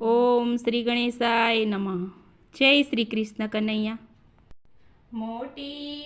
ઓમ શ્રી ગણેશાય નમઃ. જય શ્રી કૃષ્ણ કનૈયા. મોટી